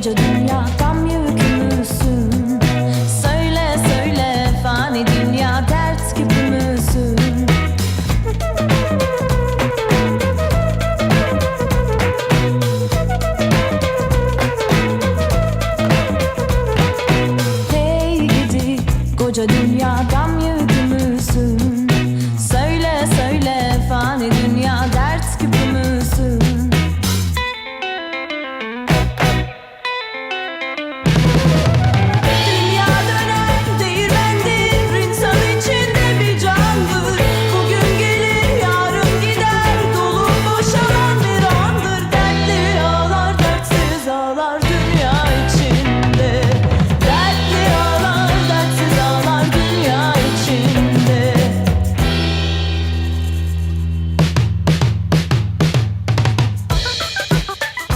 koca dünya gam yükümüzsün Söyle söyle fani dünya dert küpü müsün Hey gidi koca dünya gam